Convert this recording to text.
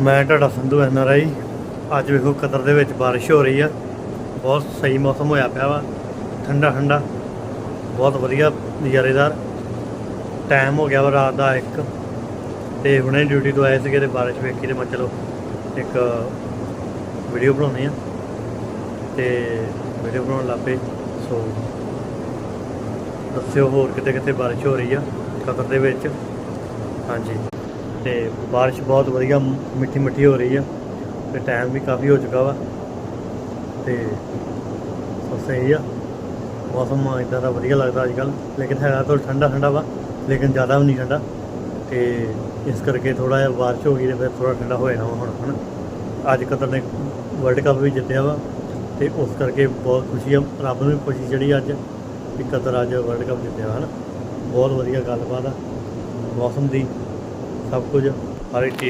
ਮੈਂ ਤੁਹਾਡਾ Sandhu N R I. ਅੱਜ ਵੇਖੋ ਕਤਰ ਦੇ ਵਿੱਚ ਬਾਰਿਸ਼ ਹੋ ਰਹੀ ਆ। ਬਹੁਤ ਸਹੀ ਮੌਸਮ ਹੋਇਆ ਪਿਆ ਵਾ। ਠੰਡਾ ਠੰਡਾ। ਬਹੁਤ ਵਧੀਆ ਨਜ਼ਾਰੇਦਾਰ। ਟਾਈਮ ਹੋ ਗਿਆ ਵਾ ਰਾਤ ਦਾ ਇੱਕ। ਤੇ ਹੁਣੇ ਡਿਊਟੀ ਤੋਂ ਆਏ ਸੀਗੇ ਤੇ ਬਾਰਿਸ਼ ਵੇਖੀ ਤੇ ਮੈਂ ਚਲੋ ਇੱਕ ਵੀਡੀਓ ਬਣਾਉਣੀ ਆ ਤੇ ਵੀਡੀਓ ਬਣਾਉਣ ਲੱਪੇ ਸੋ ਦੱਸਿਓ ਹੋਰ ਕਿਤੇ ਕਿਤੇ ਬਾਰਿਸ਼ ਹੋ ਰਹੀ ਆ ਕਤਰ ਦੇ ਵਿੱਚ। ਹਾਂਜੀ। ਤੇ ਬਾਰਿਸ਼ ਬਹੁਤ ਵਧੀਆ ਮਿੱਠੀ ਮਿੱਠੀ ਹੋ ਰਹੀ ਆ ਤੇ ਟਾਈਮ ਵੀ ਕਾਫੀ ਹੋ ਚੁੱਕਾ ਵਾ। ਤੇ ਸੋ ਸਹੀ ਆ। ਮੌਸਮ ਇਦਾਂ ਦਾ ਵਧੀਆ ਲੱਗਦਾ ਅੱਜ ਕੱਲ ਲੇਕਿਨ ਹੈਗਾ ਥੋੜਾ ਠੰਡਾ ਠੰਡਾ ਵਾ, ਲੇਕਿਨ ਜ਼ਿਆਦਾ ਵੀ ਨਹੀਂ ਠੰਡਾ। ਤੇ ਇਸ ਕਰਕੇ ਥੋੜਾ ਜਿਹਾ ਬਾਰਿਸ਼ ਹੋ ਗਈ ਤੇ ਫਿਰ ਥੋੜਾ ਠੰਡਾ ਹੋ ਜਾਣਾ ਵਾ ਹੁਣ ਹਨਾ ਅੱਜ ਕਤਰ ਨੇ ਵਰਲਡ ਕੱਪ ਵੀ ਜਿੱਤਿਆ ਵਾ ਤੇ ਉਸ ਕਰਕੇ ਬਹੁਤ ਖੁਸ਼ੀ ਆ। ਰੱਬ ਨੂੰ ਵੀ ਖੁਸ਼ੀ ਚੜੀ ਅੱਜ ਕਿ ਕਤਰ ਅੱਜ ਵਰਲਡ ਕੱਪ ਜਿੱਤਿਆ, ਹਨਾ। ਬਹੁਤ ਵਧੀਆ ਗੱਲਬਾਤ ਆ। ਮੌਸਮ ਦੀ ਸਭ ਕੁਝ ਹਰ ਇੱਕ ਚੀਜ਼